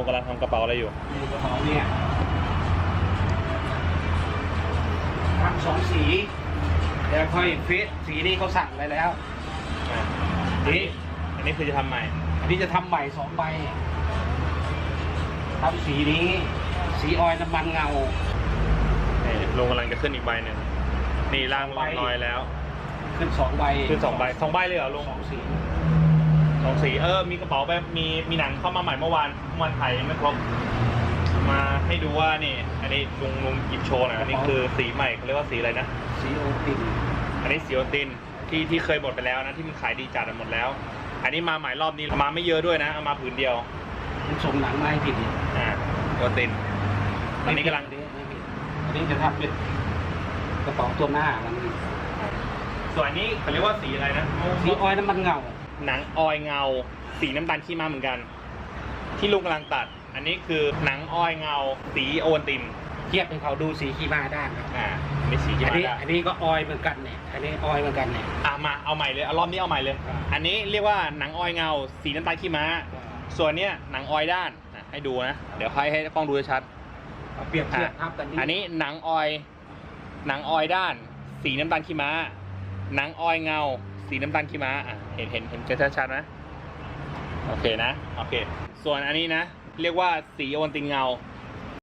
ลุงกำลังทำกระเป๋าอะไรอยู่ในกระเป๋าเนี่ยทำสองสีแล้วค่อยเฟซสีนี้เขาสั่งไปแล้วอะอันนี้อันนี้คือจะทำใหม่ อันนี้จะทำใหม่สองใบทำสีนี้ สีออยล์น้ำมันเงา นี่ลุงกำลังจะขึ้นอีกใบหนึ่งนี่ล่างใบลอยแล้ว ขึ้นสองใบขึ้นสองใบสองใบเลยเหรอลุงสองสีสอ งสีเออมีกระเป๋าแบบมีมีหนังเข้ามาใหม่เมื่อวานเมื่อวานไทยยังไม่ครบมาให้ดูว่านี่ อันนี้ลุงลุงหยิบโชว์หน่อยอันนี้คือสีใหม่เขาเรียกว่าสีอะไรนะ สีโอตินอันนี้สีโอตินที่ที่เคยหมดไปแล้วนะที่มันขายดีจัดอะหมดแล้ว อันนี้มาใหม่รอบนี้มาไม่เยอะด้วยนะเอามาผืนเดียวมันส่งหนังมาให้ผิดอีกอ่าโอตินอันนี้กำลังไม่ผิดอันนี้จะทำเป็นกระเป๋าตัวหน้ามันส่วนอันนี้เขาเรียกว่าสีอะไรนะสีออยล์น้ำมันเงา หนังออยเงา สีน้ำตาลขี้ม้าเหมือนกัน ที่ลุงกำลังตัด อันนี้คือหนังออยเงา สีโอวัลตินเทียบให้เขาดูสีขี้ม้าได้ครับอ่าอันนี้สีขี้อันม้านี้ได้อันนี้ก็ออยล์เหมือนกันเนี่ยอันนี้ออยล์เหมือนกันเนี่ย อะมาเอาใหม่เลยเอารอบนี้เอาใหม่เลย อ่า อันนี้เรียกว่าหนังออยเงา สีน้ำตาลขี้ม้า ส่วนเนี้ยหนังออยด้านอะให้ดูนะ เดี๋ยวให้ให้กล้องดูชัดเอาเปรียบเทียบอะภาพกันอันนี้หนังออย หนังออยด้าน สีน้ำตาลขี้ม้า หนังออยเงา สีน้ำตาลขี้ม้าอะเห็นเห็นเห็นชัดๆนะโอเคนะ โอเค ส่วนอันนี้นะ เรียกว่าสีโอวัลตินเงา